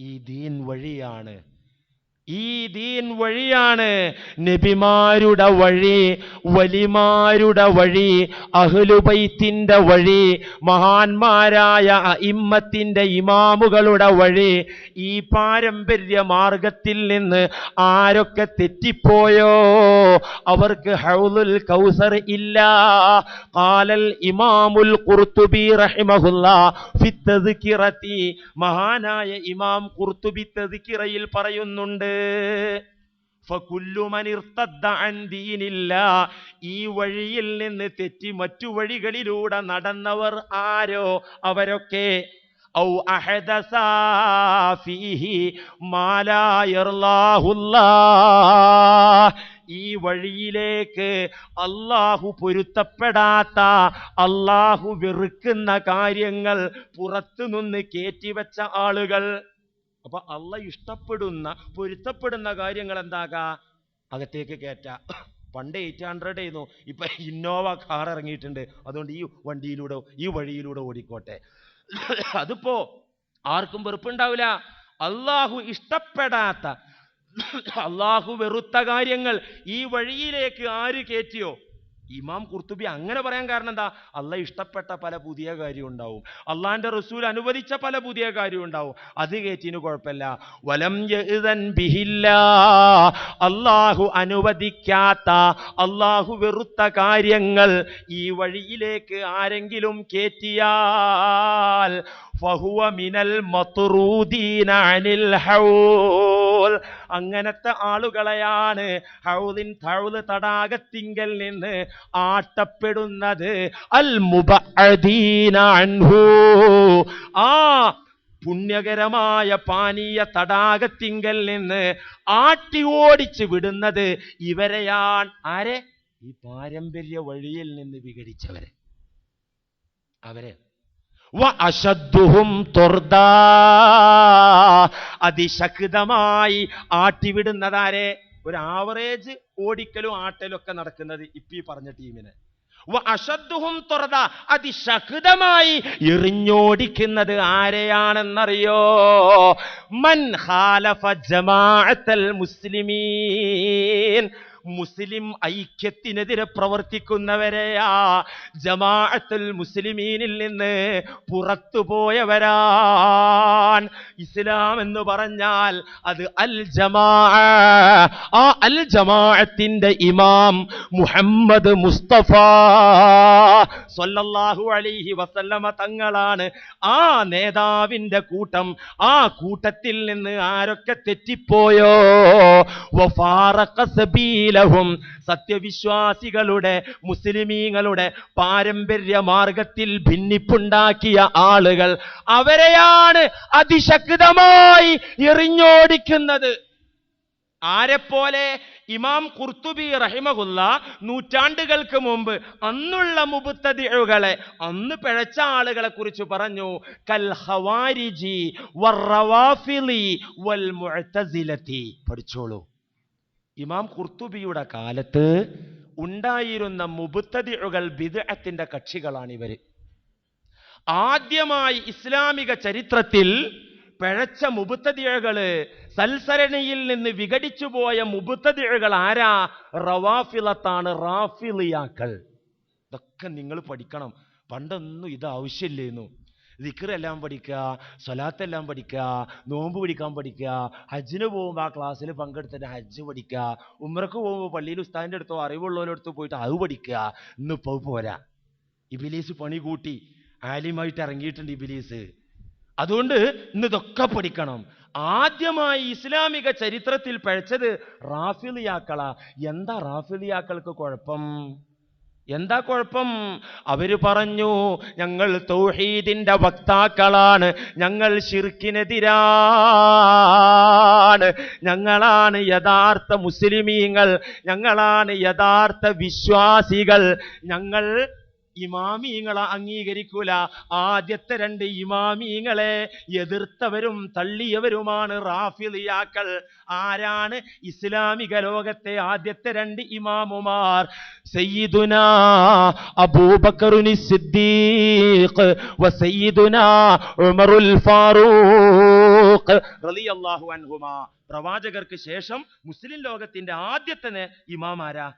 ഈ ദീൻ വഴിയാണ് ഈ ദീൻ വഴിയാണ് നബിമാരുടെ വഴി വലിമാരുടെ വഴി അഹ്ലുബൈത്തിന്റെ വഴി മഹാന്മാരായ ഇമ്മത്തിന്റെ ഇമാമുകളുടെ വഴി. ഈ പാരമ്പര്യ മാർഗത്തിൽ നിന്ന് ആരൊക്കെ തെറ്റിപ്പോയോ? അവർക്ക് ഹൗലുൽ കൗസർ ഇല്ല. കാലൽ ഇമാമുൽ കുർത്തുബി റഹിമഹുല്ല ഫി തദ്കിറത്തി മഹാനായ ഇമാം ഖുർതുബി തദ്കിറയിൽ പറയുന്നുണ്ട് ഈ വഴിയിൽ നിന്ന് തെറ്റി മറ്റു വഴികളിലൂടെ നടന്നവർ ആരോ? അവരൊക്കെ ഔ ഈ വഴിയിലേക്ക് അള്ളാഹു പൊരുത്തപ്പെടാത്ത അള്ളാഹു വെറുക്കുന്ന കാര്യങ്ങൾ പുറത്തു നിന്ന് കയറ്റിവെച്ച ആളുകൾ അപ്പൊ അള്ള ഇഷ്ടപ്പെടുന്ന പൊരുത്തപ്പെടുന്ന കാര്യങ്ങൾ എന്താക അകത്തേക്ക് കയറ്റ പണ്ട് എയ്റ്റ് ഹൺഡ്രഡ് ആയിരുന്നു. ഇപ്പൊ ഇന്നോവ കാർ ഇറങ്ങിയിട്ടുണ്ട്. അതുകൊണ്ട് ഈ വണ്ടിയിലൂടെ ഈ വഴിയിലൂടെ ഓടിക്കോട്ടെ. അതിപ്പോ ആർക്കും വെറുപ്പുണ്ടാവില്ല. അള്ളാഹു ഇഷ്ടപ്പെടാത്ത അള്ളാഹു വെറുത്ത കാര്യങ്ങൾ ഈ വഴിയിലേക്ക് ആര് കയറ്റിയോ ഇമാം കുർത്തുബി അങ്ങനെ പറയാൻ കാരണം എന്താ? അല്ല ഇഷ്ടപ്പെട്ട പല പുതിയ കാര്യം ഉണ്ടാവും. അള്ളാന്റെ റസൂൽ അനുവദിച്ച പല പുതിയ കാര്യം ഉണ്ടാവും. അത് കയറ്റിന് കുഴപ്പമില്ല. വലം ബിഹില്ല. അള്ളാഹു അനുവദിക്കാത്ത അള്ളാഹു വെറുത്ത കാര്യങ്ങൾ ഈ വഴിയിലേക്ക് ആരെങ്കിലും കയറ്റിയാൽ ഫഹുവ മിനൽ മത്റൂദീന അനിൽ ഹൗൽ അങ്ങനത്തെ ആളുകളെയാണ് ഹൗദിൻ ഹൗദ് തടാകത്തിങ്കൽ നിന്ന് ആട്ടപ്പെടുന്നത്. അൽ മുബീനു ആ പുണ്യകരമായ പാനീയ തടാകത്തിങ്കൽ നിന്ന് ആട്ടി ഓടിച്ച് വിടുന്നത് ഇവരെയാണ്. ആരെ? ഈ പാരമ്പര്യ വഴിയിൽ നിന്ന് വിഘടിച്ചവരെ. അവരെ. അശദ്ദുഹും തുർദാ. അതിശക്തമായി ആട്ടിവിടുന്നതാരെ? ഒരു ആവറേജ് ഓടിക്കലും ആട്ടലും ഒക്കെ നടക്കുന്നത് ഇപ്പി പറഞ്ഞ ടീമിന്. വ അശദ്ദുഹും തുറത അതിശക്തമായി എറിഞ്ഞോടിക്കുന്നത് ആരെയാണെന്നറിയോ? മൻ ഖാലഫ ജമാഅത്തൽ മുസ്ലിമീൻ. മുസ്ലിം ഐക്യത്തിനെതിരെ പ്രവർത്തിക്കുന്നവരെയാ. ജമാഅത്തുൽ മുസ്ലിമീനിൽ നിന്ന് പുറത്തുപോയവരാൻ ഇസ്ലാം എന്ന് പറഞ്ഞാൽ അത് അൽ ജമാ. ആ അൽ ജമാഅത്തിന്റെ ഇമാം മുഹമ്മദ് മുസ്തഫ സല്ലല്ലാഹു അലൈഹി വസല്ലമ തങ്ങളാണ്. ആ നേതാവിന്റെ കൂട്ടം ആ കൂട്ടത്തിൽ നിന്ന് ആരൊക്കെ തെറ്റിപ്പോയോ? വഫാറഖ സബീലഹും സത്യവിശ്വാസികളുടെ മുസ്ലിമീങ്ങളുടെ പാരമ്പര്യ മാർഗത്തിൽ ഭിന്നിപ്പുണ്ടാക്കിയ ആളുകൾ അവരെയാണ് അതിശക്തമായി എറിഞ്ഞോടിക്കുന്നത്. ആരെപ്പോലെ ഇമാം കുർത്തുബി റഹിമഹുല്ല നൂറ്റാണ്ടുകൾക്ക് മുമ്പ് അന്നുള്ള മുബുത്തതിഴുകളെ അന്ന് പിഴച്ച ആളുകളെ കുറിച്ച് പറഞ്ഞു കൽ ഹവാരിജി വൽ പഠിച്ചോളൂ. ഇമാം കുർത്തുബിയുടെ കാലത്ത് ഉണ്ടായിരുന്ന മുബുത്തതിഴുകൾ ബിദ്അത്തിന്റെ കക്ഷികളാണ് ഇവർ. ആദ്യമായി ഇസ്ലാമിക ചരിത്രത്തിൽ പിഴച്ച മുബുത്തതിഴകൾ സൽസരണിയിൽ നിന്ന് വിഘടിച്ചു പോയ മുബുത്തതിഴകൾ ആരാ? റവാഫിലത്താണ് റാഫിലിയാക്കൾ ഇതൊക്കെ നിങ്ങൾ പഠിക്കണം. പണ്ടൊന്നും ഇത് ആവശ്യമില്ലേന്നു. ദിക്റെല്ലാം പഠിക്കുക സ്വലാത്തെല്ലാം പഠിക്കുക നോമ്പ് പിടിക്കാൻ പഠിക്കുക ഹജ്ജിന് പോകുമ്പോൾ ആ ക്ലാസ്സിൽ പങ്കെടുത്തിട്ട് ഹജ്ജ് പഠിക്കുക ഉമ്രക്ക് പോകുമ്പോൾ പള്ളിയിൽ ഉസ്താദിന്റെ അടുത്തോ അറിവുള്ളവരടുത്തോ പോയിട്ട് അത് പഠിക്കുക. ഇന്നിപ്പോൾ പോരാ. ഇബിലീസ് പണി കൂട്ടി. ആലിമായിട്ട് ഇറങ്ങിയിട്ടുണ്ട് ഇബിലീസ്. അതുകൊണ്ട് ഇന്ന് ഇതൊക്കെ പഠിക്കണം. ആദ്യമായി ഇസ്ലാമിക ചരിത്രത്തിൽ പഴച്ചത് റാഫിലിയാക്കളാ. എന്താ റാഫിലിയാക്കൾക്ക് കുഴപ്പം? എന്താ കുഴപ്പം? അവർ പറഞ്ഞു ഞങ്ങൾ തൗഹീദിന്റെ വക്താക്കളാണ്. ഞങ്ങൾ ഷിർക്കിനെതിരാണ് ഞങ്ങളാണ് യഥാർത്ഥ മുസ്ലിമീങ്ങൾ. ഞങ്ങളാണ് യഥാർത്ഥ വിശ്വാസികൾ. ഞങ്ങൾ ഇമാമീങ്ങളെ അംഗീകരിക്കൂല. ആദ്യത്തെ രണ്ട് ഇമാമീങ്ങളെ എതിർത്തവരും തള്ളിയവരുമാണ് റാഫിലിയാക്കൾ. ആരാണ്? ഇസ്ലാമിക ലോകത്തെ ആദ്യത്തെ രണ്ട് ഇമാമുമാർ. സയ്യിദുന അബൂബക്കറുനി സിദ്ദീഖ് വ സയ്യിദുന ഉമറുൽ ഫാറൂഖ് റളിയല്ലാഹു അൻഹുമാ. പ്രവാചകർക്ക് ശേഷം മുസ്ലിം ലോകത്തിന്റെ ആദ്യത്തെ ഇമാമാരാ?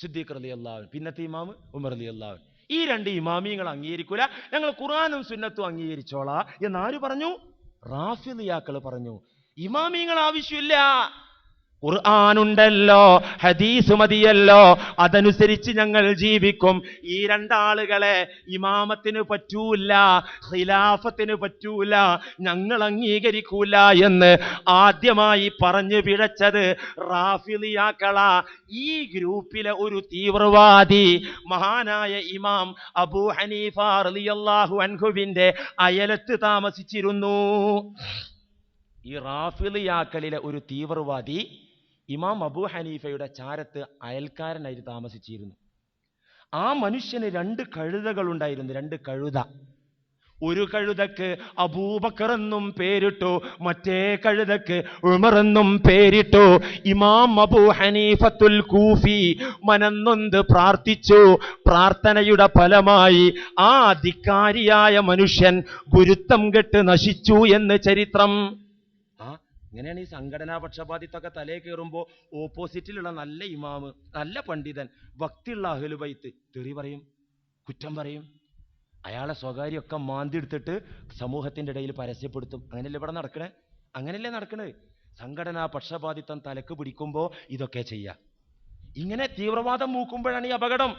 സിദ്ദീഖ് അലി അള്ളാഹു പിന്നത്തെ ഇമാമ് ഉമർ അലി അള്ളാഹു ഈ രണ്ട് ഇമാമിയങ്ങൾ അംഗീകരിക്കൂല. ഞങ്ങൾ ഖുർആാനും സുന്നത്തും അംഗീകരിച്ചോളാ. എന്നാര് പറഞ്ഞു? റാഫിലിയാക്കൾ പറഞ്ഞു. ഇമാമിയങ്ങൾ ആവശ്യമില്ല. ഖുർആാനുണ്ടല്ലോ ഹദീസ് മതിയല്ലോ. അതനുസരിച്ച് ഞങ്ങൾ ജീവിക്കും. ഈ രണ്ടാളുകളെ ഇമാമത്തിന് പറ്റൂല ഖിലാഫത്തിന് പറ്റൂല ഞങ്ങൾ അംഗീകരിക്കൂല എന്ന് ആദ്യമായി പറഞ്ഞു പിഴച്ചത് റാഫിലിയാക്കള. ഈ ഗ്രൂപ്പിലെ ഒരു തീവ്രവാദി മഹാനായ ഇമാം അബൂ ഹനീഫ റളിയല്ലാഹു അൻഹുവിന്റെ അയലത്ത് താമസിച്ചിരുന്നു. ഈ റാഫിലിയാക്കളിലെ ഒരു തീവ്രവാദി ഇമാം അബൂ ഹനീഫയുടെ ചാരത്ത് അയൽക്കാരനായിട്ട് താമസിച്ചിരുന്നു. ആ മനുഷ്യന് രണ്ട് കഴുതകൾ ഉണ്ടായിരുന്നു. രണ്ട് കഴുത. ഒരു കഴുതക്ക് അബൂബക്കർ എന്നും പേരിട്ടു മറ്റേ കഴുതക്ക് ഉമർ എന്നും പേരിട്ടു. ഇമാം അബൂ ഹനീഫത്തുൽ കൂഫി മനന്നൊന്ത് പ്രാർത്ഥിച്ചു. പ്രാർത്ഥനയുടെ ഫലമായി ആ അധികാരിയായ മനുഷ്യൻ ഗുരുത്വം കെട്ട് നശിച്ചു എന്ന് ചരിത്രം. ഇങ്ങനെയാണ് ഈ സംഘടനാ പക്ഷപാതിത്വമൊക്കെ തലേ കയറുമ്പോൾ ഓപ്പോസിറ്റിലുള്ള നല്ല ഇമാമ് നല്ല പണ്ഡിതൻ ഭക്തിയുള്ള അഹ്ലുബൈത്ത് തെറി പറയും കുറ്റം പറയും. അയാളെ സ്വകാര്യമൊക്കെ മാന്തിയെടുത്തിട്ട് സമൂഹത്തിന്റെ ഇടയിൽ പരസ്യപ്പെടുത്തും. അങ്ങനെയല്ലേ ഇവിടെ നടക്കണേ? അങ്ങനെയല്ലേ നടക്കണേ? സംഘടനാ പക്ഷപാതിത്വം തലക്ക് പിടിക്കുമ്പോൾ ഇതൊക്കെ ചെയ്യുക ഇങ്ങനെ തീവ്രവാദം മൂക്കുമ്പോഴാണ് ഈ അപകടം.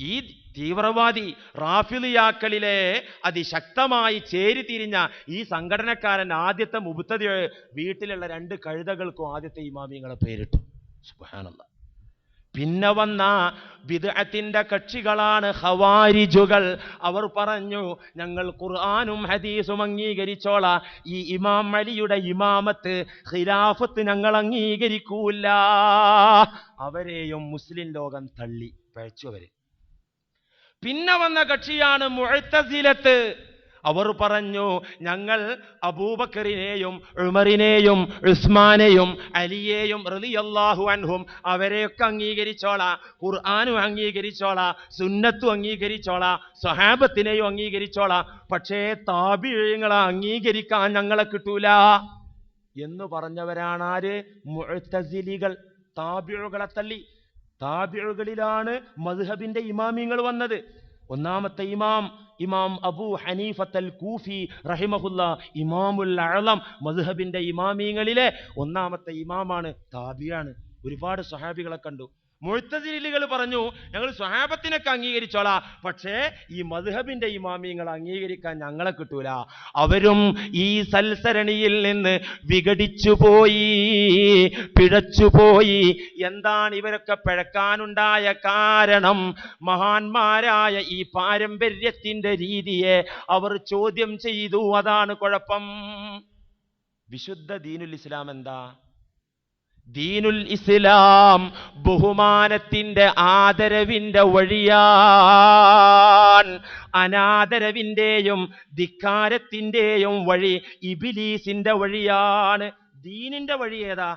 ഈ തീവ്രവാദി റാഫിലിയാക്കളിലെ അതിശക്തമായി ചേരിതിരിഞ്ഞ ഈ സംഘടനക്കാരൻ ആദ്യത്തെ മുബത്തതി വീട്ടിലുള്ള രണ്ട് കഴുതകൾക്കും ആദ്യത്തെ ഇമാമിങ്ങളെ പേരിട്ടു. സുബ്ഹാനല്ലാ പിന്നെ വന്ന വിദഅത്തിന്റെ കക്ഷികളാണ് ഹവാരിജുകൾ അവർ പറഞ്ഞു ഞങ്ങൾ ഖുർആാനും ഹദീസും അംഗീകരിച്ചോള. ഈ ഇമാം അലിയുടെ ഇമാമത്ത് ഖിലാഫത്ത് ഞങ്ങൾ അംഗീകരിക്കൂല. അവരെയും മുസ്ലിം ലോകം തള്ളി. പഴച്ചു അവർ. പിന്നെ വന്ന കക്ഷിയാണ് മുഴത്തസിലത്ത് അവർ പറഞ്ഞു ഞങ്ങൾ അബൂബക്കറിനെയും ഉമറിനെയും ഉസ്മാനെയും അലിയെയും റളിയല്ലാഹു അൻഹും അവരെയൊക്കെ അംഗീകരിച്ചോളാ. ഖുർആാനും അംഗീകരിച്ചോളാ. സുന്നത്തും അംഗീകരിച്ചോളാ. സ്വഹാബത്തിനെയും അംഗീകരിച്ചോളാ. പക്ഷേ താപിഴങ്ങളെ അംഗീകരിക്കാൻ ഞങ്ങളെ കിട്ടൂല. എന്ന് പറഞ്ഞവരാണ് ആര്? മുഴത്തസിലികൾ താബിഴുകളെ തള്ളി. താബിഴുകളിലാണ് മദ്ഹബിന്റെ ഇമാമിങ്ങൾ വന്നത്. ഒന്നാമത്തെ ഇമാം ഇമാം അബു ഹനീഫത്തൽ കൂഫി റഹിമഹുല്ല ഇമാമുൽ അളം മദ്ഹബിന്റെ ഇമാമിങ്ങളിലെ ഒന്നാമത്തെ ഇമാമാണ് താബിയാണ്. ഒരുപാട് സഹാബികളെ കണ്ടു. മുഴുത്തതിരിലുകൾ പറഞ്ഞു ഞങ്ങൾ സ്വഹാബത്തിനൊക്കെ അംഗീകരിച്ചോളാം. പക്ഷേ ഈ മദ്ഹബിന്റെ ഇമാമിയങ്ങൾ അംഗീകരിക്കാൻ ഞങ്ങളെ കിട്ടൂല. അവരും ഈ സൽസരണിയിൽ നിന്ന് വിഘടിച്ചു പോയി പിഴച്ചുപോയി. എന്താണ് ഇവരൊക്കെ പിഴക്കാനുണ്ടായ കാരണം? മഹാന്മാരായ ഈ പാരമ്പര്യത്തിന്റെ രീതിയെ അവർ ചോദ്യം ചെയ്തു. അതാണ് കുഴപ്പം. വിശുദ്ധ ദീനുൽ ഇസ്ലാം എന്താ? ദീനുൽ ഇസ്ലാം ബഹുമാനത്തിന്റെ ആദരവിന്റെ വഴിയാൻ അനാദരവിന്റെയും ധിക്കാരത്തിന്റെയും വഴി ഇബിലീസിന്റെ വഴിയാണ്. ദീനിന്റെ വഴി ഏതാ?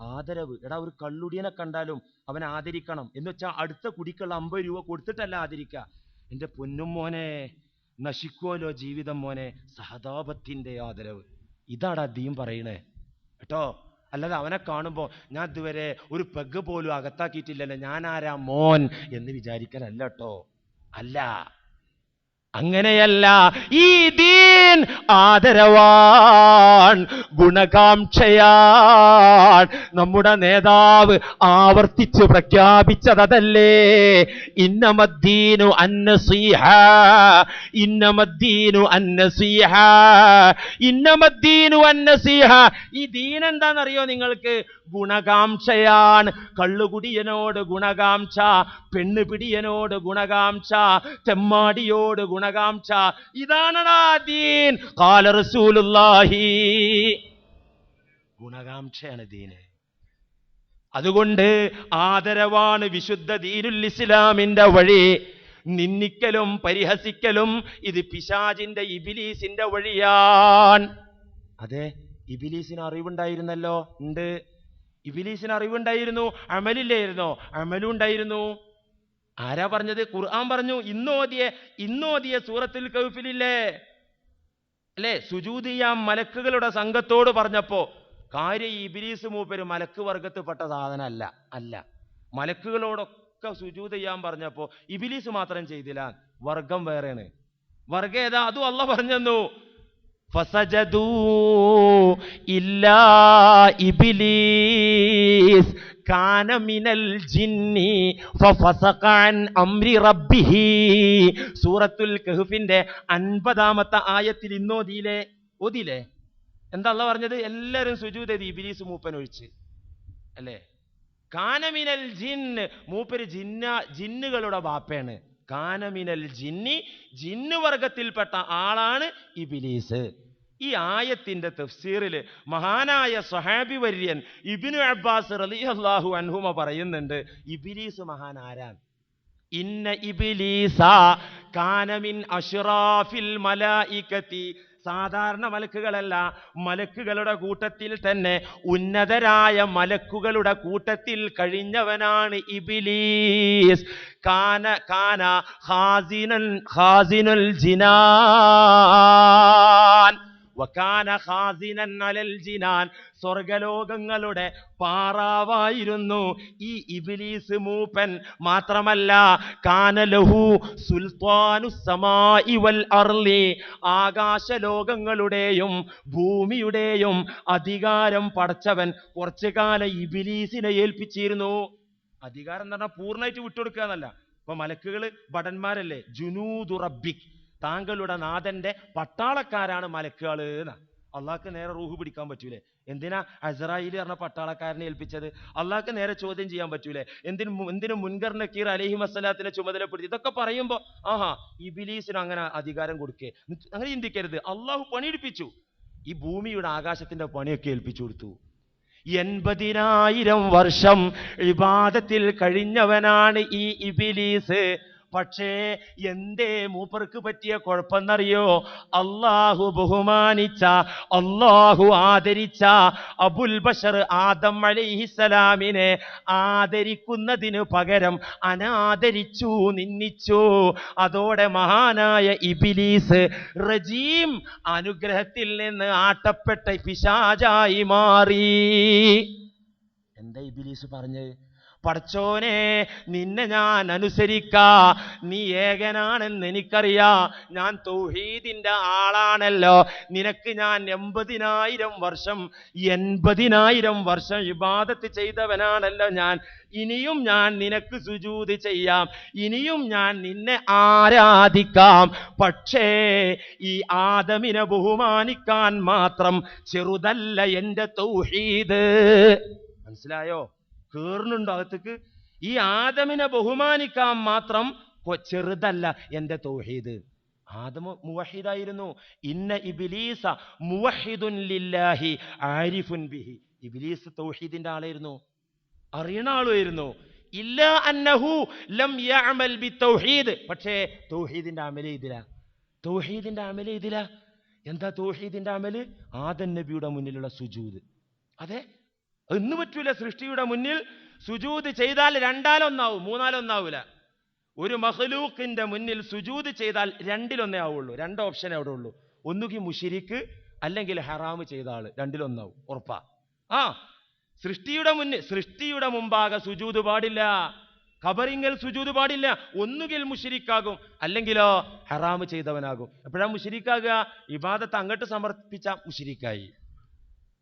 ആദരവ്. എടാ ഒരു കള്ളുടിയനെ കണ്ടാലും അവൻ ആദരിക്കണം. എന്ന് വെച്ചാൽ അടുത്ത കുടിക്കുള്ള അമ്പത് രൂപ കൊടുത്തിട്ടല്ല ആദരിക്കുക. എന്റെ പൊന്നും മോനെ നശിക്കുമല്ലോ ജീവിതം മോനെ. സഹതാപത്തിന്റെ ആദരവ്. ഇതാടാ ദീൻ പറയണേ. കേട്ടോ? അല്ലാതെ അവനെ കാണുമ്പോൾ ഞാൻ ഇതുവരെ ഒരു പെഗ് പോലും അകത്താക്കിയിട്ടില്ലല്ലോ. ഞാനാരാ മോൻ എന്ന് വിചാരിക്കലല്ല കേട്ടോ അല്ല. അങ്ങനെയല്ല ഈ ദീൻ ആദരവാൻ ഗുണകാംക്ഷയാൻ നമ്മുടെ നേതാവ് ആവർത്തിച്ച് പ്രഖ്യാപിച്ചതല്ലേ ഇന്നമദ്ദീനു അന്നസീഹ ഇന്നമദ്ദീനു അന്നസീഹ ഇന്നമദ്ദീനു അന്നസീഹ. ഈ ദീൻ എന്താണെന്നറിയോ നിങ്ങൾക്ക്? ഗുണകാംക്ഷയാണ് കള്ളുകുടിയനോട് ഗുണകാംക്ഷ പെണ്ണുപിടിയനോട് ഗുണകാംക്ഷ തെമ്മാടിയോട് ഗുണകാംക്ഷ ഇതാണടാ ദീൻ. കാല റസൂലുള്ളാഹി. ഗുണകാംക്ഷയാണ് ദീന്. അതുകൊണ്ട് ആദരവാണ് വിശുദ്ധ ദീനുൽ ഇസ്ലാമിന്റെ വഴി. നിന്ദിക്കലും പരിഹസിക്കലും ഇത് പിശാജിന്റെ ഇബിലീസിന്റെ വഴിയാൻ അതെ ഇബിലീസിന് അറിവുണ്ടായിരുന്നല്ലോ. ഉണ്ട്. ഇബിലീസിന് അറിവുണ്ടായിരുന്നു അമലില്ലായിരുന്നോ. അമലും ഉണ്ടായിരുന്നു. ആരാ പറഞ്ഞത്? ഖുർആൻ പറഞ്ഞു ഇന്നോദിയ ഇന്നോദിയ സൂറത്തുൽ കൗഫിലില്ലേ? അല്ലേ? സുജൂതിയ മലക്കുകളുടെ സംഘത്തോട് പറഞ്ഞപ്പോ കാര്യ ഇബിലീസ് മൂപ്പര് മലക്ക് വർഗത്തിൽപ്പെട്ട സാധനമല്ല അല്ല. മലക്കുകളോടൊക്കെ സുജൂത് ചെയ്യാൻ പറഞ്ഞപ്പോ ഇബിലീസ് മാത്രം ചെയ്തില്ല വർഗം വേറെയാണ്. വർഗം ഏതാ? അതും അല്ല പറഞ്ഞു ഫസജദൂ ഇല്ലാ ഇബിലീസ് കാന മിനൽ ജിന്നി അംരി റബ്ബിഹി. സൂറത്തുൽ കഹ്ഫിന്റെ അൻപതാമത്തെ ആയത്തിൽ ഇന്നോതിയിലെ ഓതിയില്ലേ? എന്താ അല്ല പറഞ്ഞത്? എല്ലാവരും സുജൂദ് ചെയ്ത് ഇബിലീസ് മൂപ്പൻ ഒഴിച്ച് അല്ലേ? കാനമിനൽ ജിന്ന് മൂപ്പര് ജിന്ന ജിന്നുകളുടെ ബാപ്പയാണ് കാനമിനൽ ജിന്നി ജിന്നു വർഗത്തിൽപ്പെട്ട ആളാണ് ഇബിലീസ്. ഈ ആയത്തിന്റെ തഫ്സീറിൽ മഹാനായ സഹാബി വര്യൻ ഇബിനു അബ്ബാസ് റളിയല്ലാഹു അൻഹുമ പറയുന്നുണ്ട് ഇബിലീസ് മഹാൻ ആരാണ്? ഇന്ന ഇബിലീസ കാനമിൻ അഷ്റാഫിൽ മലായികത്തി സാധാരണ മലക്കുകളല്ല മലക്കുകളുടെ കൂട്ടത്തിൽ തന്നെ ഉന്നതരായ മലക്കുകളുടെ കൂട്ടത്തിൽ കഴിഞ്ഞവനാണ് ഇബിലീസ്. കാന കാന ഹാസിനൽ ഹാസിനുൽ ജിനാൻ. സ്വർഗലോകങ്ങളുടെ പാറാവായിരുന്നു ഈ ഇബിലീസ് മൂപ്പൻ. മാത്രമല്ല കാനലഹു സുൽത്താനു സമായി വൽ അർലി ആകാശലോകങ്ങളുടെയും ഭൂമിയുടെയും അധികാരം പടച്ചവൻ കുറച്ചു കാലം ഇബിലീസിനെ ഏൽപ്പിച്ചിരുന്നു. അധികാരം എന്ന് പറഞ്ഞാൽ പൂർണമായിട്ട് വിട്ടുകൊടുക്കുക എന്നല്ല. ഇപ്പൊ മലക്കുകൾ ഭടന്മാരല്ലേ? ജുനൂദു റബ്ബിക്. താങ്കളുടെ നാഥന്റെ പട്ടാളക്കാരാണ് മലക്കുകൾ എന്ന്. അള്ളാഹ്ക്ക് നേരെ റൂഹ് പിടിക്കാൻ പറ്റൂലേ? എന്തിനാ അസറായിൽ പറഞ്ഞ പട്ടാളക്കാരനെ ഏൽപ്പിച്ചത്? അള്ളാഹ്ക്ക് നേരെ ചോദ്യം ചെയ്യാൻ പറ്റൂലേ? എന്തിനു എന്തിനു മുൻകർ നക്കീർ അലഹി വസ്സലാത്തിനെ ചുമതലപ്പെടുത്തി? ഇതൊക്കെ പറയുമ്പോ ആഹാ ഇബിലീസിന് അങ്ങനെ അധികാരം കൊടുക്കേ. അങ്ങനെ ചിന്തിക്കരുത്. അള്ളാഹു പണിയെടുപ്പിച്ചു. ഈ ഭൂമിയുടെ ആകാശത്തിന്റെ പണിയൊക്കെ ഏൽപ്പിച്ചു കൊടുത്തു. എൺപതിനായിരം വർഷം ഇബാദത്തിൽ കഴിഞ്ഞവനാണ് ഈ ഇബിലീസ്. പക്ഷേ എന്തേ മൂപ്പർക്ക് പറ്റിയ കുഴപ്പമെന്നറിയോ? അള്ളാഹു ബഹുമാനിച്ച അള്ളാഹു ആദരിച്ച അബുൽ ബഷർ ആദം അലൈഹിസലാമിനെ ആദരിക്കുന്നതിന് പകരം അനാദരിച്ചു നിന്ദിച്ചു. അതോടെ മഹാനായ ഇബിലീസ് റജീം അനുഗ്രഹത്തിൽ നിന്ന് ആട്ടപ്പെട്ട പിശാചായി മാറി. എന്താ ഇബിലീസ് പറഞ്ഞത്? പടച്ചോനെ നിന്നെ ഞാൻ അനുസരിക്കാ. നീ ഏകനാണെന്ന് എനിക്കറിയാ. ഞാൻ തൗഹീദിന്റെ ആളാണല്ലോ. നിനക്ക് ഞാൻ എൺപതിനായിരം വർഷം എൺപതിനായിരം വർഷം ഇബാദത്ത് ചെയ്തവനാണല്ലോ ഞാൻ. ഇനിയും ഞാൻ നിനക്ക് സുജൂത് ചെയ്യാം. ഇനിയും ഞാൻ നിന്നെ ആരാധിക്കാം. പക്ഷേ ഈ ആദമിനെ ബഹുമാനിക്കാൻ മാത്രം ചെറുതല്ല എന്റെ തൗഹീദ്. മനസ്സിലായോ? കേറുന്നുണ്ടോ അകത്തേക്ക്. ഈ ആദമിനെ ബഹുമാനിക്കാൻ മാത്രം ചെറുതല്ല എന്റെ തൗഹീദ്. ആദമ മുവഹിദായിരുന്നു. ഇന്ന ഇബിലീസ മുവഹിദുൻ ലില്ലാഹി ആരിഫുൻ ബിഹി. ഇബിലീസ് തൗഹീദിന്റെ ആളായിരുന്നു. അറിയണ ആളുമായിരുന്നു. ഇല്ല അന്നഹു ലം യഅമൽ ബി തൗഹീദ് പക്ഷേ തൗഹീദിന്റെ അമൽ ഇതില തൗഹീദിന്റെ അമൽ ഇതില എന്താ തൗഹീദിന്റെ അമൽ? ആദൻ നബിയുടെ മുന്നിലുള്ള സുജൂദ്. അതെ? ഇന്ന് പറ്റൂല സൃഷ്ടിയുടെ മുന്നിൽ സുജൂത് ചെയ്താൽ രണ്ടാലൊന്നാവും മൂന്നാലൊന്നാവൂല. ഒരു മഹലൂക്കിന്റെ മുന്നിൽ സുജൂത് ചെയ്താൽ രണ്ടിലൊന്നേ ആവുള്ളൂ രണ്ട് ഓപ്ഷൻ അവിടെ ഉള്ളൂ. ഒന്നുകിൽ മുഷിരിക്ക് അല്ലെങ്കിൽ ഹറാമ് ചെയ്ത ആൾ രണ്ടിലൊന്നാവും ഉറപ്പാ. ആ സൃഷ്ടിയുടെ മുന്നിൽ സൃഷ്ടിയുടെ മുമ്പാകെ സുജൂത് പാടില്ല കബറിങ്ങൽ സുജൂത് പാടില്ല ഒന്നുകിൽ മുഷിരിക്കാകും അല്ലെങ്കിലോ ഹറാമ് ചെയ്തവനാകും. എപ്പോഴാ മുഷിരിക്കാകുക? ഇബാദത്ത് അങ്ങോട്ട് സമർപ്പിച്ച മുഷിരിക്കായി.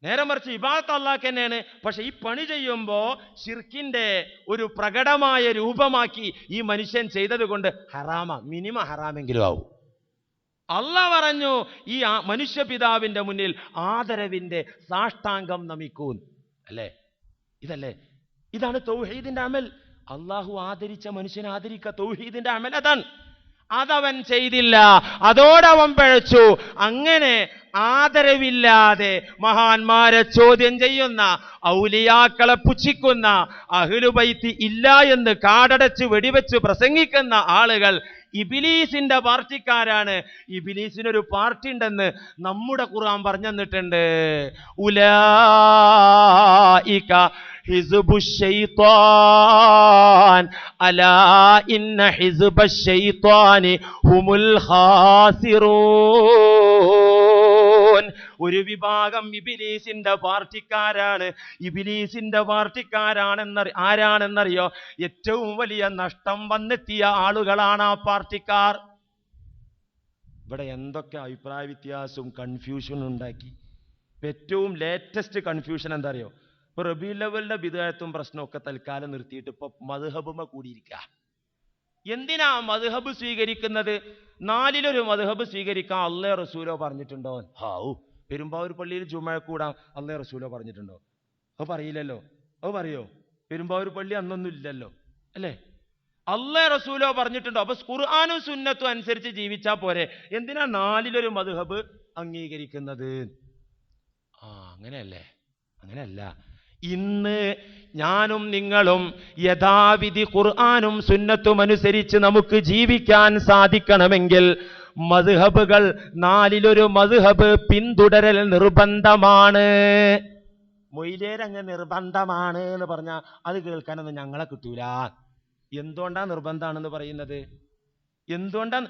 നേരെ മറിച്ച് ഇബാദത്ത് അള്ളാഹ് തന്നെയാണ്. പക്ഷെ ഈ പണി ചെയ്യുമ്പോൾ ഷിർക്കിന്റെ ഒരു പ്രകടമായ രൂപമാക്കി ഈ മനുഷ്യൻ ചെയ്തത് കൊണ്ട് ഹറാമ മിനിമം ഹറാമെങ്കിലും ആവും. അല്ല പറഞ്ഞു ഈ മനുഷ്യപിതാവിന്റെ മുന്നിൽ ആദരവിന്റെ സാഷ്ടാംഗം നമിക്കൂൻ. അല്ലേ? ഇതല്ലേ? ഇതാണ് തൗഹീദിന്റെ അമൽ. അള്ളാഹു ആദരിച്ച മനുഷ്യനെ ആദരിക്ക. തൗഹീദിന്റെ അമൽ അതാണ്. അതവൻ ചെയ്തില്ല. അതോടവൻ പഴച്ചു. അങ്ങനെ ആദരവില്ലാതെ മഹാന്മാരെ ചോദ്യം ചെയ്യുന്ന ഔലിയാക്കളെ പുച്ഛിക്കുന്ന അഹിലുബൈത്തി ഇല്ല എന്ന് കാടടച്ച് വെടിവെച്ച് പ്രസംഗിക്കുന്ന ആളുകൾ ഇബിലീസിന്റെ പാർട്ടിക്കാരാണ്. ഇബിലീസിനൊരു പാർട്ടി ഉണ്ടെന്ന് നമ്മുടെ ഖുർആൻ പറഞ്ഞു തന്നിട്ടുണ്ട് ഉലായിക ഹിസ്ബു ശൈത്താൻ. അലാ ഇന്ന ഹിസ്ബ ശൈത്താനി ഹുമുൽ ഖാസിറൂൻ. ഒരു വിഭാഗം ഇബിലീസിന്റെ പാർട്ടിക്കാരാണ്. ഇബിലീസിന്റെ പാർട്ടിക്കാരാണെന്ന ആരാണെന്നറിയോ? ഏറ്റവും വലിയ നഷ്ടം വന്നെത്തിയ ആളുകളാണ് ആ പാർട്ടിക്കാർ. ഇവിടെ എന്തൊക്കെ അഭിപ്രായ വ്യത്യാസവും കൺഫ്യൂഷനും ഉണ്ടാക്കി. ഏറ്റവും ലേറ്റസ്റ്റ് കൺഫ്യൂഷൻ എന്താ അറിയോ ഇപ്പൊ റബി ലെവലിന്റെ വിധേയത്വം പ്രശ്നമൊക്കെ തൽക്കാലം നിർത്തിയിട്ട് ഇപ്പൊ മധുഹബുമ കൂടിയിരിക്കുക എന്തിനാ മധുഹബ് സ്വീകരിക്കുന്നത്? നാലിലൊരു മധുഹബ് സ്വീകരിക്കാൻ അള്ളേ റസൂലോ പറഞ്ഞിട്ടുണ്ടോ? ഹാവു. പെരുമ്പാവൂർ പള്ളിയിൽ ജുമ കൂടാൻ അള്ളേ റസൂലോ പറഞ്ഞിട്ടുണ്ടോ? അത് പറയില്ലല്ലോ. അത് പറയോ? പെരുമ്പാവൂർ പള്ളി അന്നൊന്നും ഇല്ലല്ലോ. അല്ലേ? അള്ളേ റസൂലോ പറഞ്ഞിട്ടുണ്ടോ? അപ്പൊ ഖുർആാനും സുന്നത്തും അനുസരിച്ച് ജീവിച്ചാൽ പോരെ. എന്തിനാ നാലിലൊരു മധുഹബ് അംഗീകരിക്കുന്നത്? ആ അങ്ങനെയല്ലേ? അങ്ങനെയല്ല. ഇന്ന് ഞാനും നിങ്ങളും യഥാവിധി ഖുർആാനും സുന്നത്തും അനുസരിച്ച് നമുക്ക് ജീവിക്കാൻ സാധിക്കണമെങ്കിൽ മധുഹബുകൾ നാലിലൊരു മധുഹബ് പിന്തുടരൽ നിർബന്ധമാണ്. മൊയിലേരങ്ങ് നിർബന്ധമാണ് എന്ന് പറഞ്ഞാൽ അത് കേൾക്കാനൊന്നും ഞങ്ങളെ കിട്ടൂല. എന്തുകൊണ്ടാ നിർബന്ധമാണെന്ന് പറയുന്നത്? എന്തുകൊണ്ടാ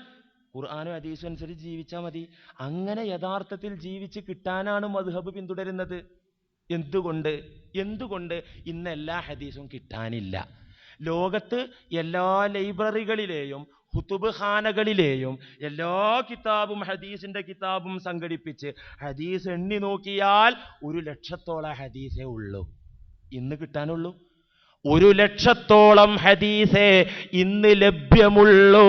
ഖുർആാനും അതീസും അനുസരിച്ച് ജീവിച്ചാൽ മതി? അങ്ങനെ യഥാർത്ഥത്തിൽ ജീവിച്ച് കിട്ടാനാണ് മധുഹബ് പിന്തുടരുന്നത്. എന്തുകൊണ്ട്? എന്തുകൊണ്ട് ഇന്ന് എല്ലാ ഹദീസും കിട്ടാനില്ല? ലോകത്ത് എല്ലാ ലൈബ്രറികളിലെയും ഹുത്തുബ് ഖാനകളിലെയും എല്ലാ കിതാബും ഹദീസിന്റെ കിതാബും സംഘടിപ്പിച്ച് ഹദീസ് എണ്ണി നോക്കിയാൽ ഒരു ലക്ഷത്തോളം ഹദീസേ ഉള്ളൂ. ഇന്ന് കിട്ടാനുള്ളൂ. ഒരു ലക്ഷത്തോളം ഹദീസേ ഇന്ന് ലഭ്യമുള്ളൂ.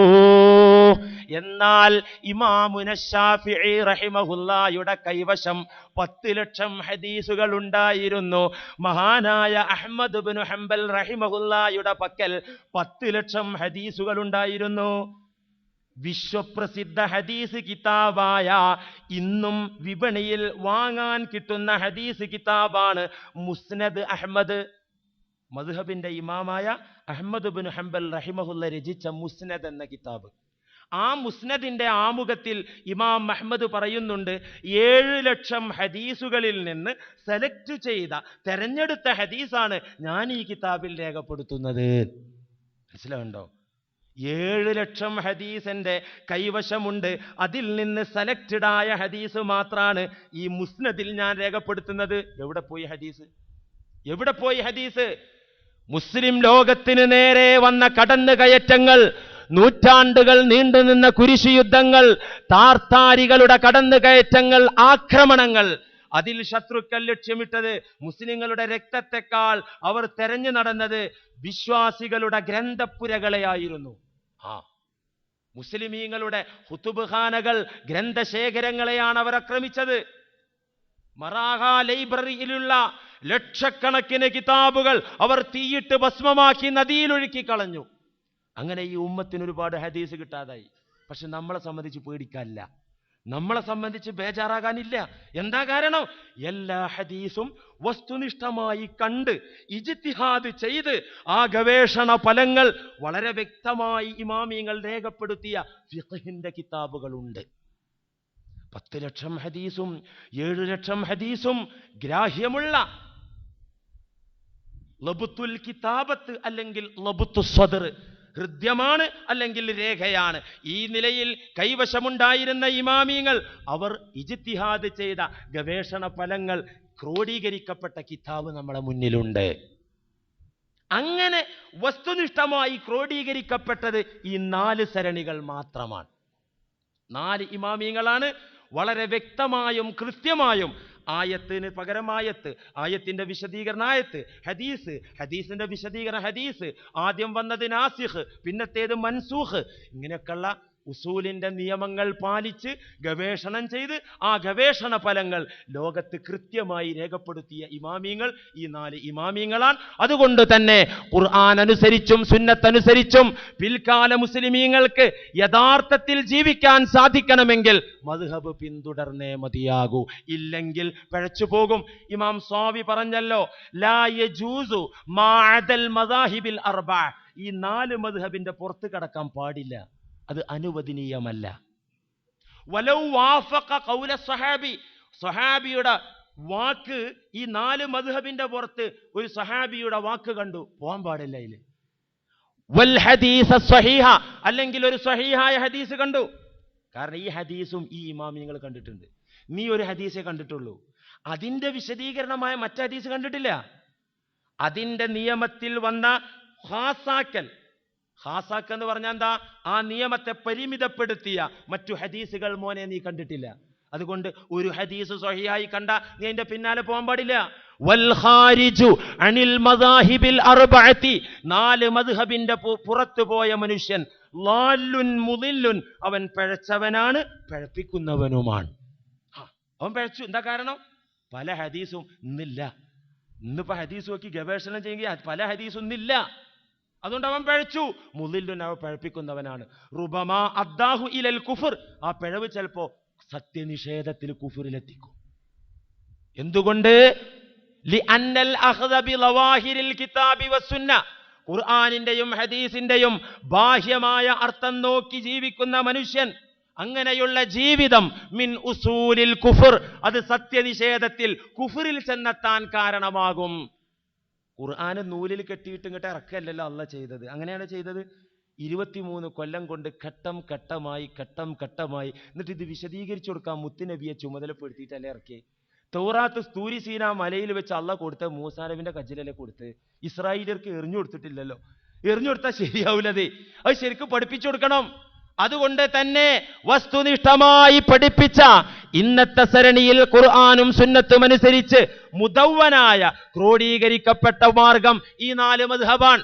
എന്നാൽ ഇമാമുന ഷാഫിഈ റഹിമഹുല്ലായുടെ കൈവശം പത്ത് ലക്ഷം ഹദീസുകൾ ഉണ്ടായിരുന്നു. മഹാനായ അഹമ്മദ് ബിൻ ഹംബൽ റഹിമഹുല്ലായുടെ പക്കൽ പത്ത് ലക്ഷം ഹദീസുകൾ ഉണ്ടായിരുന്നു. വിശ്വപ്രസിദ്ധ ഹദീസ് കിതാബായ ഇന്നും വിപണിയിൽ വാങ്ങാൻ കിട്ടുന്ന ഹദീസ് കിതാബാണ് മുസ്നദ് അഹ്മദ് മദ്ഹബിന്റെ ഇമാമായ അഹമ്മദ് ബിൻ ഹംബൽ റഹിമഹുല്ല രചിച്ച മുസ്നദ് എന്ന കിതാബ്. ആ മുസ്നദിന്റെ ആമുഖത്തിൽ ഇമാം അഹമ്മദ് പറയുന്നുണ്ട് ഏഴ് ലക്ഷം ഹദീസുകളിൽ നിന്ന് സെലക്ട് ചെയ്ത തെരഞ്ഞെടുത്ത ഹദീസാണ് ഞാൻ ഈ കിതാബിൽ രേഖപ്പെടുത്തുന്നത്. മനസ്സിലാവുണ്ടോ ഏഴ് ലക്ഷം ഹദീസിന്റെ കൈവശമുണ്ട്. അതിൽ നിന്ന് സെലക്റ്റഡായ ഹദീസ് മാത്രമാണ് ഈ മുസ്നദിൽ ഞാൻ രേഖപ്പെടുത്തുന്നത്. എവിടെ പോയി ഹദീസ്? എവിടെ പോയി ഹദീസ്? മുസ്ലിം ലോകത്തിന് നേരെ വന്ന കടന്നു കയറ്റങ്ങൾ നൂറ്റാണ്ടുകൾ നീണ്ടുനിന്ന കുരിശുയുദ്ധങ്ങൾ താർത്താരികളുടെ കടന്നു കയറ്റങ്ങൾ ആക്രമണങ്ങൾ. അതിൽ ശത്രുക്കൾ ലക്ഷ്യമിട്ടത് മുസ്ലിങ്ങളുടെ രക്തത്തെക്കാൾ അവർ തെരഞ്ഞു നടന്നത് വിശ്വാസികളുടെ ഗ്രന്ഥപ്പുരകളെയായിരുന്നു. ആ മുസ്ലിമീങ്ങളുടെ ഹുത്തുബുഖാനകൾ ഗ്രന്ഥശേഖരങ്ങളെയാണ് അവർ ആക്രമിച്ചത്. മറാഹ ലൈബ്രറിയിലുള്ള ലക്ഷക്കണക്കിന് കിതാബുകൾ അവർ തീയിട്ട് ഭസ്മമാക്കി നദിയിലൊഴുക്കി കളഞ്ഞു. അങ്ങനെ ഈ ഉമ്മത്തിന് ഒരുപാട് ഹദീസ് കിട്ടാതായി. പക്ഷെ നമ്മളെ സംബന്ധിച്ച് പേടിക്കാനില്ല. നമ്മളെ സംബന്ധിച്ച് ബേജാറാകാനില്ല. എന്താ കാരണം? എല്ലാ ഹദീസും വസ്തുനിഷ്ഠമായി കണ്ട് ഇജിത്തിഹാദ് ചെയ്ത് ആ ഗവേഷണ ഫലങ്ങൾ വളരെ വ്യക്തമായി ഇമാമിയങ്ങൾ രേഖപ്പെടുത്തിയ ഫിഖഹിന്റെ കിതാബുകളുണ്ട്. പത്ത് ലക്ഷം ഹദീസും ഏഴ് ലക്ഷം ഹദീസും ഗ്രാഹ്യമുള്ള ലബുത്തുൽ കിതാബത്ത് അല്ലെങ്കിൽ ലബുത്തു സ്വദർ ഹൃദ്യമാണ് അല്ലെങ്കിൽ രേഖയാണ്. ഈ നിലയിൽ കൈവശമുണ്ടായിരുന്ന ഇമാമിയങ്ങൾ അവർ ഇജിത്തിഹാദ് ചെയ്ത ഗവേഷണ ഫലങ്ങൾ ക്രോഡീകരിക്കപ്പെട്ട കിതാബ് നമ്മുടെ മുന്നിലുണ്ട്. അങ്ങനെ വസ്തുനിഷ്ഠമായി ക്രോഡീകരിക്കപ്പെട്ടത് ഈ നാല് സരണികൾ മാത്രമാണ്. നാല് ഇമാമിയങ്ങളാണ് വളരെ വ്യക്തമായും കൃത്യമായും ആയത്തിന് പകരമായത്ത് ആയത്തിന്റെ വിശദീകരണ ആയത്ത് ഹദീസ് ഹദീസിന്റെ വിശദീകരണ ഹദീസ് ആദ്യം വന്നത് നാസിഖ് പിന്നത്തേത് മൻസൂഖ് ഇങ്ങനെയൊക്കെയുള്ള ഉസൂലിന്റെ നിയമങ്ങൾ പാലിച്ച് ഗവേഷണം ചെയ്ത് ആ ഗവേഷണ ഫലങ്ങൾ ലോകത്ത് കൃത്യമായി രേഖപ്പെടുത്തിയ ഇമാമിയങ്ങൾ ഈ നാല് ഇമാമിയങ്ങളാണ് അതുകൊണ്ട് തന്നെ ഖുർആൻ അനുസരിച്ചും സുന്നത്തനുസരിച്ചും പിൽക്കാല മുസ്ലിമീങ്ങൾക്ക് യഥാർത്ഥത്തിൽ ജീവിക്കാൻ സാധിക്കണമെങ്കിൽ മധുഹബ് പിന്തുടർന്നേ മതിയാകൂ. ഇല്ലെങ്കിൽ പഴച്ചു പോകും. ഇമാം സ്വാമി പറഞ്ഞല്ലോ ലാ യജൂസു മാഅദൽ മദാഹിബിൽ അർബഅ ഈ നാല് മധുഹബിന്റെ പുറത്ത് കടക്കാൻ പാടില്ല. അത് അനുവദനീയമല്ല. വലൗ സഹാബി സഹാബിയുടെ വാക്ക് ഈ നാല് മധുഹബിന്റെ പുറത്ത് ഒരു സഹാബിയുടെ വാക്ക് കണ്ടു. പോകാൻ പാടില്ല അതിൽ. വൽ ഹദീസ അല്ലെങ്കിൽ ഒരു സഹീഹായ ഹദീസ് കണ്ടു. കാരണം ഈ ഹദീസും ഈ ഇമാമി നിങ്ങൾ കണ്ടിട്ടുണ്ട്. നീ ഒരു ഹദീസേ കണ്ടിട്ടുള്ളൂ. അതിന്റെ വിശദീകരണമായ മറ്റു ഹദീസ് കണ്ടിട്ടില്ല. അതിന്റെ നിയമത്തിൽ വന്ന ഹാസാക്കൽ ഹാസാക്ക് എന്ന് പറഞ്ഞാൽ എന്താ? ആ നിയമത്തെ പരിമിതപ്പെടുത്തിയ മറ്റു ഹദീസുകൾ മോനെ നീ കണ്ടിട്ടില്ല. അതുകൊണ്ട് ഒരു ഹദീസ് സഹിയായി കണ്ട നീ അതിന്റെ പിന്നാലെ പോകാൻ പാടില്ല. അനിൽ മദാഹിബിൽ നാല് മദ്ഹബിന്റെ പുറത്തു പോയ മനുഷ്യൻ ലാലുൻ മുതില്ലുൻ അവൻ പിഴച്ചവനാണ് പിഴപ്പിക്കുന്നവനുമാണ്. അവൻ പിഴച്ചു. എന്താ കാരണം? പല ഹദീസും ഇന്നില്ല. ഇന്നിപ്പോ ഹദീസ് നോക്കി ഗവേഷണം ചെയ്യുക പല ഹദീസും ഇന്നില്ല. അതുകൊണ്ട് അവൻ പഴച്ചു. മുതില്ലുൻ അവ പഴപ്പിക്കുന്നവനാണ്. റുബമാ അദ്ദാഹു ഇലൽ കുഫുർ. ആ പിഴവ് ചിലപ്പോ സത്യനിഷേധത്തിൽ കുഫുറിലെത്തിക്കും എന്തുകൊണ്ട്? ലിഅന്നൽ അഖ്ദ ബിളവാഹിരിൽ കിതാബി വസുന്ന ഖുർആനിന്റെയും ഹദീസിന്റെയും ബാഹ്യമായ അർത്ഥം നോക്കി ജീവിക്കുന്ന മനുഷ്യൻ അങ്ങനെയുള്ള ജീവിതം മിൻ ഉസൂലിൽ കുഫുർ. അത് സത്യനിഷേധത്തിൽ കുഫുറിൽ ചെന്നെത്താൻ കാരണമാകും. ഖുർആന് നൂലിൽ കെട്ടിയിട്ട് ഇങ്ങോട്ട് ഇറക്കല്ലല്ലോ അല്ല ചെയ്തത്. അങ്ങനെയാണ് ചെയ്തത്. ഇരുപത്തിമൂന്ന് കൊല്ലം കൊണ്ട് ഘട്ടം ഘട്ടമായി ഘട്ടം ഘട്ടമായി. എന്നിട്ട് ഇത് വിശദീകരിച്ചു കൊടുക്കാൻ മുത്തുനബിയെ ചുമതലപ്പെടുത്തിയിട്ടല്ലേ ഇറക്കി തൗറാത്ത് സ്തൂരി സീന മലയിൽ വെച്ച് അള്ള കൊടുത്ത് മൂസാനബിന്റെ കജിലല്ലേ കൊടുത്ത്. ഇസ്രായേലിയർക്ക് എറിഞ്ഞു കൊടുത്തിട്ടില്ലല്ലോ. എറിഞ്ഞു കൊടുത്താൽ ശരിയാവില്ലതേ അത് ശരിക്കും പഠിപ്പിച്ചു കൊടുക്കണം. അതുകൊണ്ട് തന്നെ വസ്തുനിഷ്ഠമായി പഠിപ്പിച്ച ഇന്നത്തെ സരണിയിൽ ഖുർആാനും സുന്നത്തും അനുസരിച്ച് മുതവനായ ക്രോഡീകരിക്കപ്പെട്ട മാർഗം ഈ നാല് മധുഹബാൻ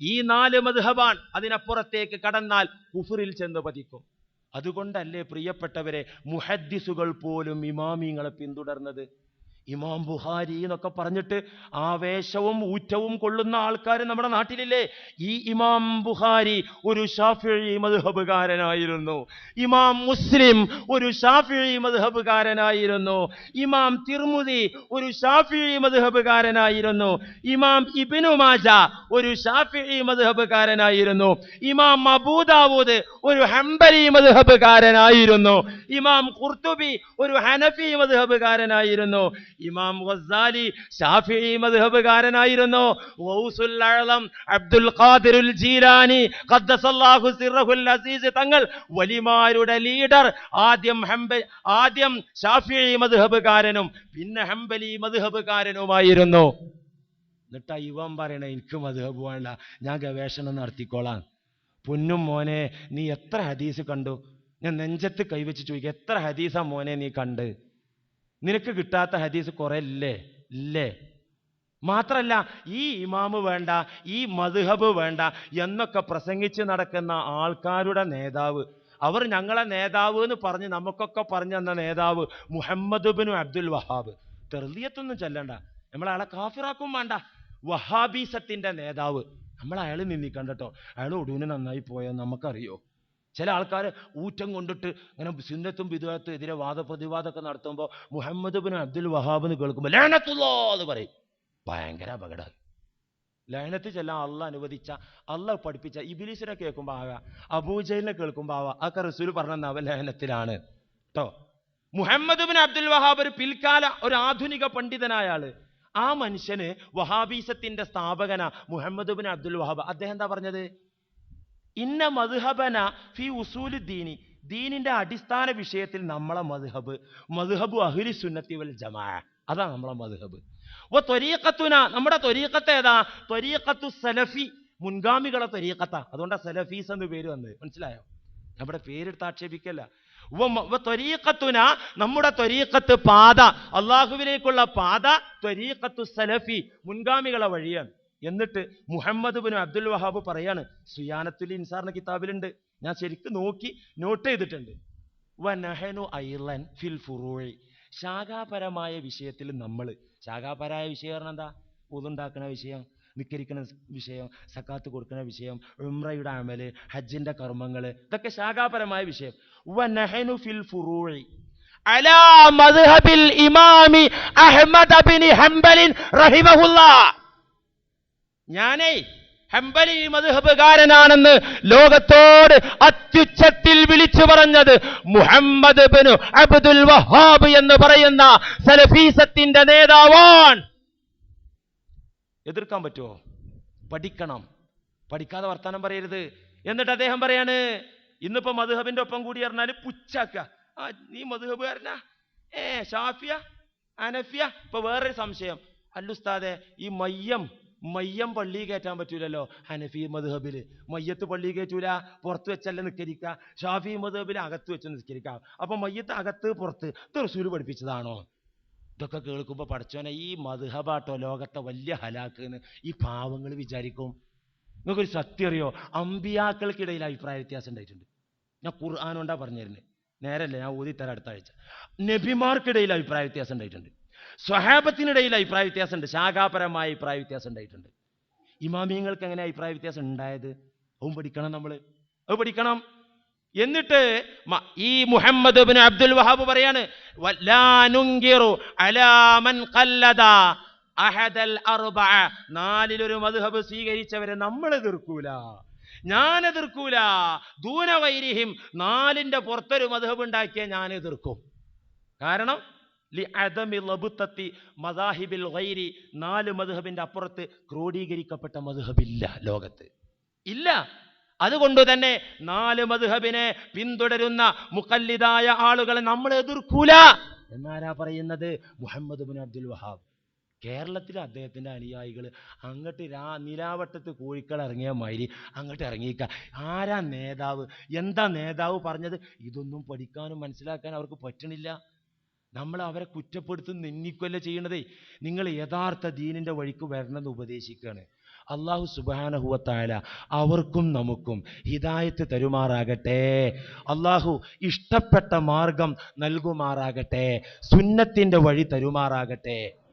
ഈ നാല് മധുഹബാൻ അതിനപ്പുറത്തേക്ക് കടന്നാൽ കുഫറിൽ ചെന്ന് പതിക്കും. അതുകൊണ്ടല്ലേ പ്രിയപ്പെട്ടവരെ മുഹദ്ദിസുകൾ പോലും ഇമാമിങ്ങളെ പിന്തുടർന്നത്? ഇമാം ബുഹാരി എന്നൊക്കെ പറഞ്ഞിട്ട് ആവേശവും ഊറ്റവും കൊള്ളുന്ന ആൾക്കാർ നമ്മുടെ നാട്ടിലില്ലേ? ഈ ഇമാം ബുഹാരി ഒരു ഷാഫിഴി മധുഹബുകാരനായിരുന്നു ഇമാം മുസ്ലിം ഒരു ഷാഫിഴി മധുഹബുകാരനായിരുന്നു ഇമാം തിർമുദി ഒരു ഷാഫിഴി മധുഹബുകാരനായിരുന്നു ഇമാം ഇബിനു മാജ ഒരു ഷാഫിഴി മധുഹബുകാരനായിരുന്നു ഇമാം അബൂദാവൂദ് ഒരു ഹംബലി മധുഹബുകാരനായിരുന്നു ഇമാം കുർത്തുബി ഒരു ഹനഫി മധുഹബുകാരനായിരുന്നു ഇമാം ഗസാലി ഷാഫിഈ മദ്ഹബുകാരനായിരുന്നു. അബ്ദുൽ ഖാദിറുൽ ജീലാനി ഖദ്ദസല്ലാഹു സിർറഹുൽ അസീസ് തങ്ങൾ വലിമാരുടെ ലീഡർ. ആദ്യം ഹംബ ആദ്യം ഷാഫിഈ മദ്ഹബുകാരനും പിന്നെ ഹംബലി മദ്ഹബുകാരനുമായിരുന്നു. എന്നിട്ടാ ഇവൻ പറയണേ എനിക്ക് മദ്ഹബ് വേണ്ട ഞാൻ ഗവേഷണം നടത്തിക്കോളാം. പൊന്നും മോനെ നീ എത്ര ഹദീസ് കണ്ടു? ഞാൻ നെഞ്ചത്ത് കൈവച്ച് ചോദിക്കുക എത്ര ഹദീസാ മോനെ നീ കണ്ട്? നിനക്ക് കിട്ടാത്ത ഹദീസ് കുറെ ഇല്ലേ? ഇല്ലേ? മാത്രല്ല ഈ ഇമാമ് വേണ്ട ഈ മധുഹബ് വേണ്ട എന്നൊക്കെ പ്രസംഗിച്ച് നടക്കുന്ന ആൾക്കാരുടെ നേതാവ് അവർ ഞങ്ങളെ നേതാവ് എന്ന് പറഞ്ഞ് നമുക്കൊക്കെ പറഞ്ഞു തന്ന നേതാവ് മുഹമ്മദ് ബിൻ അബ്ദുൽ വഹാബ്. തെർലിയത്തൊന്നും ചെല്ലണ്ട. നമ്മൾ അയാളെ കാഫിറാക്കും വേണ്ട. വഹാബീസത്തിന്റെ നേതാവ്. നമ്മൾ അയാൾ നിന്നിക്കണ്ടോ അയാൾ ഒടുവിന് നന്നായി പോയോ നമുക്കറിയോ? ചില ആൾക്കാർ ഊറ്റം കൊണ്ടിട്ട് ഇങ്ങനെ സുന്നത്തും വിധുവത്തും എതിരെ വാദപ്രതിവാദമൊക്കെ നടത്തുമ്പോൾ മുഹമ്മദ് ബിൻ അബ്ദുൽ വഹാബ് എന്ന് കേൾക്കുമ്പോൾ ലേണത്തുള്ളോ എന്ന് പറയും. ഭയങ്കര അപകടം. ലയനത്തിൽ ചെല്ലാൻ അല്ല അനുവദിച്ച അല്ല പഠിപ്പിച്ച ഇബിലീസിനെ കേൾക്കുമ്പോൾ ആകാം അബൂജയിലിനെ കേൾക്കുമ്പോൾ ആവാം. അതൊക്കെ റസൂൽ പറഞ്ഞ അവൻ ലയനത്തിലാണ്. കേട്ടോ മുഹമ്മദ് ബിൻ അബ്ദുൽ വഹാബ് ഒരു പിൽക്കാല ഒരു ആധുനിക പണ്ഡിതനായ ആൾ ആ മനുഷ്യന് വഹാബീസത്തിന്റെ സ്ഥാപകന മുഹമ്മദ് ബിൻ അബ്ദുൽ വഹാബ്. അദ്ദേഹം എന്താ പറഞ്ഞത്? ഇന്ന മധുഹബന ഫി ഉസൂലു ദീനി. ദീനിന്റെ അടിസ്ഥാന വിഷയത്തിൽ നമ്മളെ മധുഹബ് മധുഹബു അഹുലി സുന്നത്തി വൽ ജമാ. അതാ നമ്മളെ മധുഹബ് ഓ ത്വരീക്കത്തുന നമ്മുടെ ത്വരീക്കത്ത് ഏതാ? ത്വരീക്കത്തു സലഫി. മുൻഗാമികളെ ത്വരീക്കത്ത അതുകൊണ്ടാ സലഫീസ് എന്ന് പേര് വന്നത് മനസ്സിലായോ? നമ്മുടെ പേരെടുത്ത് ആക്ഷേപിക്കല്ല. ത്വരീഖത്തുന നമ്മുടെ ത്വരീക്കത്ത് പാത. അള്ളാഹുവിലേക്കുള്ള പാത ത്വരീക്കത്തു സലഫി മുൻഗാമികളെ വഴിയാണ്. എന്നിട്ട് മുഹമ്മദ് ബിൻ അബ്ദുൽ വഹാബ് പറയാണ് സുയാനത്തുൽ ഇൻസാറിന്റെ കിതാബിലുണ്ട്. ഞാൻ ശരിക്കും നോക്കി നോട്ട് ചെയ്തിട്ടുണ്ട്. വനഹനു ഫിൽ ഫുറൂഴി ശാഖാപരമായ വിഷയത്തിൽ നമ്മൾ ശാഖാപരമായ വിഷയം പറഞ്ഞാൽ എന്താ? ഉതുണ്ടാക്കുന്ന വിഷയം നിക്കരിക്കുന്ന വിഷയം സക്കാത്ത് കൊടുക്കുന്ന വിഷയം ഉമ്രയുടെ അമൽ ഹജ്ജിന്റെ കർമ്മങ്ങൾ ഇതൊക്കെ ശാഖാപരമായ വിഷയം. വനഹനു ഫിൽ ഫുറൂഴി അലാ മദ്ഹബിൽ ഇമാമി അഹ്മദ് ബിൻ ഹംബലിൻ റഹിമഹുല്ലാ. ഞാനേ ഹംബലി മധുഹബുകാരനാണെന്ന് ലോകത്തോട് അത്യുച്ചത്തിൽ വിളിച്ചു പറഞ്ഞത് മുഹമ്മദ് ബിനു അബ്ദുൽ വഹാബ് എന്ന് പറയുന്ന സലഫീസത്തിന്റെ നേതാവാൻ എതിർക്കാൻ പറ്റുമോ? പഠിക്കണം. പഠിക്കാതെ വർത്തമാനം പറയരുത്. എന്നിട്ട് അദ്ദേഹം പറയാണ് ഇന്നിപ്പോ മധുഹബിന്റെ ഒപ്പം കൂടി പറഞ്ഞാൽ പുച്ചാക്ക ആ നീ മധുഹബുകാരനാ ഏ ഷാഫിയ? അനഫിയ ഇപ്പൊ വേറൊരു സംശയം. അല്ലുസ്താദെ ഈ മയ്യം മയ്യം പള്ളി കയറ്റാൻ പറ്റൂലല്ലോ. ഹനഫി മധുഹബിൽ മയ്യത്ത് പള്ളി കയറ്റൂല പുറത്ത് വെച്ചല്ല നിസ്കരിക്കുക ഷാഫി മധുഹബിൽ അകത്ത് വെച്ച് നിസ്കരിക്കാം. അപ്പൊ മയ്യത്ത് അകത്ത് പുറത്ത് തൃശ്ശൂർ പഠിപ്പിച്ചതാണോ? ഇതൊക്കെ കേൾക്കുമ്പോൾ പഠിച്ചോനെ ഈ മധുഹബാട്ടോ ലോകത്തെ വലിയ ഹലാക്ക് ഈ പാവങ്ങൾ വിചാരിക്കും. നിങ്ങൾക്കൊരു സത്യം അറിയോ? അമ്പിയാക്കൾക്കിടയിൽ അഭിപ്രായ വ്യത്യാസം ഉണ്ടായിട്ടുണ്ട്. ഞാൻ ഖുർആാനോണ്ടാ പറഞ്ഞിരുന്നത് നേരല്ലേ ഞാൻ ഊതിത്തരാം അടുത്ത ആഴ്ച. നബിമാർക്കിടയിൽ അഭിപ്രായ വ്യത്യാസം ഉണ്ടായിട്ടുണ്ട്. സ്വഹാബത്തിനിടയിൽ അഭിപ്രായ വ്യത്യാസം ഉണ്ട് ശാഖാപരമായ അഭിപ്രായ വ്യത്യാസം ഉണ്ടായിട്ടുണ്ട്. ഇമാമിയങ്ങൾക്ക് എങ്ങനെ അഭിപ്രായ വ്യത്യാസം ഉണ്ടായത്? അതും പഠിക്കണം നമ്മൾ അത് പഠിക്കണം. എന്നിട്ട് ഈ മുഹമ്മദ് അബ്ദുൽ വഹാബ് പറയാണ്. നാലിലൊരു മധുഹബ് സ്വീകരിച്ചവരെ നമ്മൾ എതിർക്കൂല. ഞാൻ എതിർക്കൂല. ദൂനവൈരിഹിം നാലിന്റെ പുറത്തൊരു മധുഹബ് ഉണ്ടാക്കിയ ഞാൻ എതിർക്കും. കാരണം മദാഹിബിൽ ഗൈരി നാല് മദ്ഹബിന്റെ അപ്പുറത്ത് ക്രോഡീകരിക്കപ്പെട്ട മധുഹബില്ല ലോകത്ത്. ഇല്ല. അതുകൊണ്ട് തന്നെ നാല് മധുഹബിനെ പിന്തുടരുന്ന മുക്കല്ലിതായ ആളുകളെ നമ്മൾ എതിർക്കൂല. എന്നാരാ പറയുന്നത്? Muhammad bin Abdul Wahhab. കേരളത്തിലെ അദ്ദേഹത്തിന്റെ അനുയായികൾ അങ്ങോട്ട് രാ നിലാവട്ടത്ത് കോഴിക്കൾ ഇറങ്ങിയ മാതിരി അങ്ങോട്ട് ഇറങ്ങിയിക്ക. ആരാ നേതാവ്? എന്താ നേതാവ് പറഞ്ഞത്? ഇതൊന്നും പഠിക്കാനും മനസ്സിലാക്കാനും അവർക്ക് പറ്റണില്ല. നമ്മൾ അവരെ കുറ്റപ്പെടുത്തും നിന്നിക്കൊല്ല ചെയ്യണതേ. നിങ്ങൾ യഥാർത്ഥ ദീനിന്റെ വഴിക്ക് വരണമെന്ന് ഉപദേശിക്കുകയാണ്. അള്ളാഹു സുബാനഹുവത്തായ അവർക്കും നമുക്കും ഹിതായത്ത് തരുമാറാകട്ടെ. അള്ളാഹു ഇഷ്ടപ്പെട്ട മാർഗം നൽകുമാറാകട്ടെ. സുന്നത്തിന്റെ വഴി തരുമാറാകട്ടെ.